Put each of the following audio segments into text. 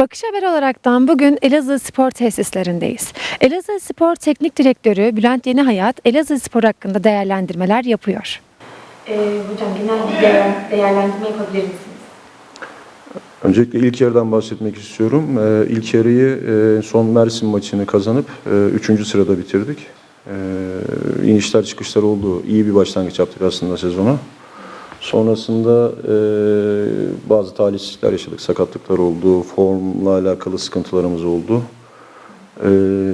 Bakış Haber olaraktan bugün Elazığ Spor Tesislerindeyiz. Elazığ Spor Teknik Direktörü Bülent Yenihayat Elazığ Spor hakkında değerlendirmeler yapıyor. hocam genel bir değerlendirme yapabilir misiniz? Öncelikle ilk yarıdan bahsetmek istiyorum. Ee, ilk yarıyı e, son Mersin maçını kazanıp 3. sırada bitirdik. Ee, inişler çıkışlar oldu. İyi bir başlangıç yaptık aslında sezona. Sonrasında e, bazı talihsizlikler yaşadık. Sakatlıklar oldu. Formla alakalı sıkıntılarımız oldu. Ee,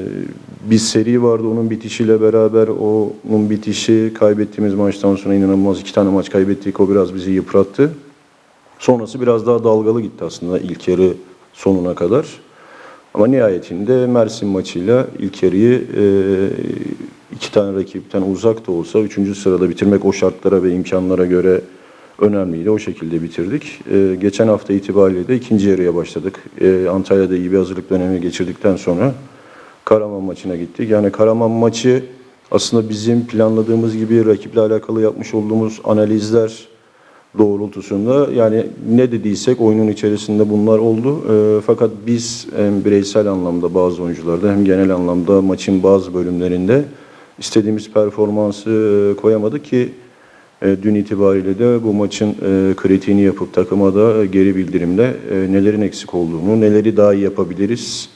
bir seri vardı onun bitişiyle beraber onun bitişi kaybettiğimiz maçtan sonra inanılmaz iki tane maç kaybettik. O biraz bizi yıprattı. Sonrası biraz daha dalgalı gitti aslında ilk yarı sonuna kadar. Ama nihayetinde Mersin maçıyla ilk yarıyı e, iki tane rakipten uzak da olsa üçüncü sırada bitirmek o şartlara ve imkanlara göre önemliydi. O şekilde bitirdik. E, geçen hafta itibariyle de ikinci yarıya başladık. E, Antalya'da iyi bir hazırlık dönemi geçirdikten sonra Karaman maçına gittik. Yani Karaman maçı aslında bizim planladığımız gibi rakiple alakalı yapmış olduğumuz analizler doğrultusunda yani ne dediysek oyunun içerisinde bunlar oldu. E, fakat biz hem bireysel anlamda bazı oyuncularda hem genel anlamda maçın bazı bölümlerinde istediğimiz performansı e, koyamadık ki dün itibariyle de bu maçın e, kritiğini yapıp takıma da geri bildirimle e, nelerin eksik olduğunu, neleri daha iyi yapabiliriz,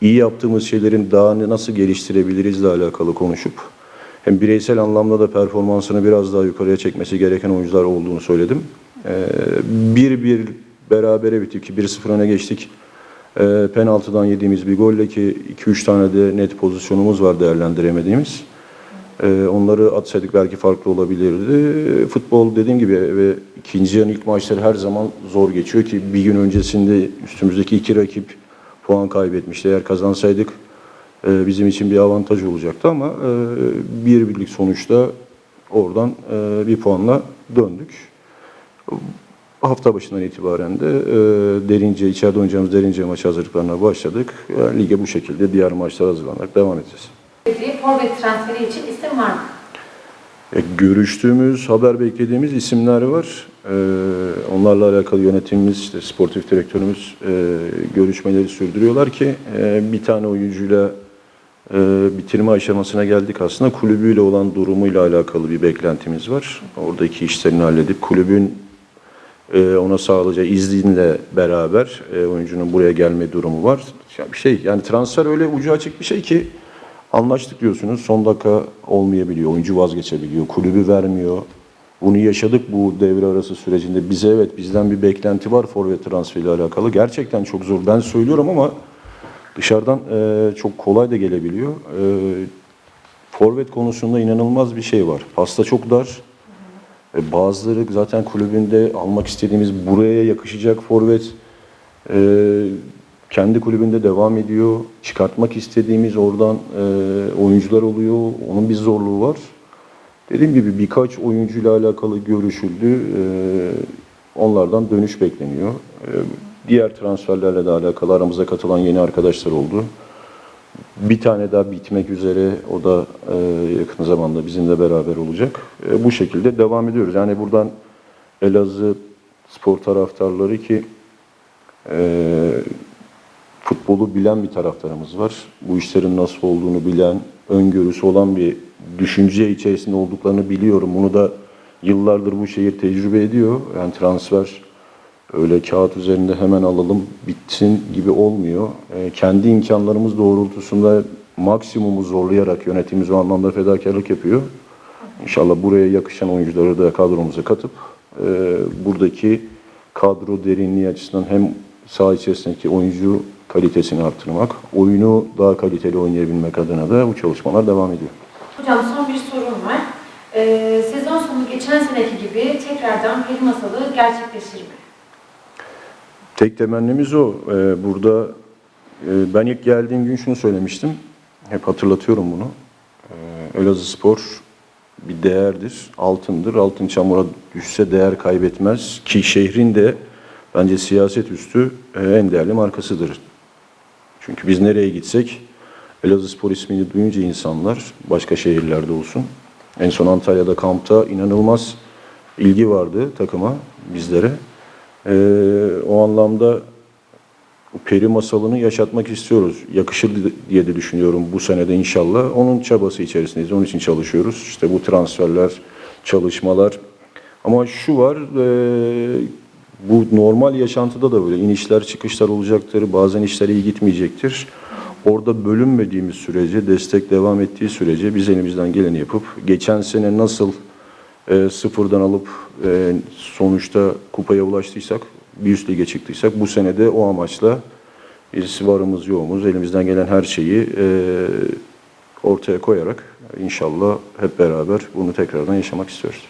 iyi yaptığımız şeylerin daha nasıl geliştirebilirizle alakalı konuşup hem bireysel anlamda da performansını biraz daha yukarıya çekmesi gereken oyuncular olduğunu söyledim. Ee, bir bir berabere bittik ki 1-0 öne geçtik. Penaltıdan yediğimiz bir golle ki 2-3 tane de net pozisyonumuz var değerlendiremediğimiz. Ee, onları atsaydık belki farklı olabilirdi. Futbol dediğim gibi ve ikinci yarı ilk maçları her zaman zor geçiyor ki bir gün öncesinde üstümüzdeki iki rakip puan kaybetmişti. Eğer kazansaydık e, bizim için bir avantaj olacaktı ama e, bir birlik sonuçta oradan e, bir puanla döndük. Hafta başından itibaren de e, derince, içeride oynayacağımız derince maç hazırlıklarına başladık. Yani lige bu şekilde diğer maçlara hazırlanarak devam edeceğiz. Peki forvet transferi için isim var mı? E, görüştüğümüz, haber beklediğimiz isimler var. E, onlarla alakalı yönetimimiz, işte sportif direktörümüz e, görüşmeleri sürdürüyorlar ki bir tane oyuncuyla bitirme aşamasına geldik aslında. Kulübüyle olan durumuyla alakalı bir beklentimiz var. Oradaki işlerini halledip kulübün ona sağlayacağı izninle beraber oyuncunun buraya gelme durumu var. Ya bir şey yani transfer öyle ucu açık bir şey ki anlaştık diyorsunuz son dakika olmayabiliyor. Oyuncu vazgeçebiliyor. Kulübü vermiyor. Bunu yaşadık bu devre arası sürecinde. Bize evet bizden bir beklenti var forvet transferiyle alakalı. Gerçekten çok zor. Ben söylüyorum ama dışarıdan e, çok kolay da gelebiliyor. E, forvet konusunda inanılmaz bir şey var. Pasta çok dar. E, bazıları zaten kulübünde almak istediğimiz buraya yakışacak forvet e, kendi kulübünde devam ediyor. Çıkartmak istediğimiz oradan e, oyuncular oluyor. Onun bir zorluğu var. Dediğim gibi birkaç oyuncuyla alakalı görüşüldü. E, onlardan dönüş bekleniyor. E, diğer transferlerle de alakalı aramıza katılan yeni arkadaşlar oldu. Bir tane daha bitmek üzere. O da e, yakın zamanda bizimle beraber olacak. E, bu şekilde devam ediyoruz. Yani buradan Elazığ spor taraftarları ki e, futbolu bilen bir taraftarımız var. Bu işlerin nasıl olduğunu bilen, öngörüsü olan bir düşünce içerisinde olduklarını biliyorum. Bunu da yıllardır bu şehir tecrübe ediyor. Yani transfer öyle kağıt üzerinde hemen alalım bitsin gibi olmuyor. E, kendi imkanlarımız doğrultusunda maksimumu zorlayarak yönetimimiz o anlamda fedakarlık yapıyor. İnşallah buraya yakışan oyuncuları da kadromuza katıp e, buradaki kadro derinliği açısından hem saha içerisindeki oyuncu kalitesini arttırmak, oyunu daha kaliteli oynayabilmek adına da bu çalışmalar devam ediyor. Hocam son bir sorum var. Ee, sezon sonu geçen seneki gibi tekrardan peri masalı gerçekleşir mi? Tek temennimiz o. Ee, burada e, ben ilk geldiğim gün şunu söylemiştim. Hep hatırlatıyorum bunu. Ee, Elazığ Spor bir değerdir, altındır. Altın çamura düşse değer kaybetmez ki şehrin de bence siyaset üstü e, en değerli markasıdır. Çünkü biz nereye gitsek Elazığ Spor ismini duyunca insanlar başka şehirlerde olsun. En son Antalya'da kampta inanılmaz ilgi vardı takıma, bizlere. Ee, o anlamda peri masalını yaşatmak istiyoruz. Yakışır diye de düşünüyorum bu senede inşallah. Onun çabası içerisindeyiz. Onun için çalışıyoruz. İşte bu transferler, çalışmalar. Ama şu var, e, bu normal yaşantıda da böyle inişler çıkışlar olacaktır. Bazen işler iyi gitmeyecektir. Orada bölünmediğimiz sürece, destek devam ettiği sürece biz elimizden geleni yapıp geçen sene nasıl e, sıfırdan alıp e, sonuçta kupaya ulaştıysak, bir üst lige çıktıysak bu sene de o amaçla biz varımız yoğumuz elimizden gelen her şeyi e, ortaya koyarak inşallah hep beraber bunu tekrardan yaşamak istiyoruz.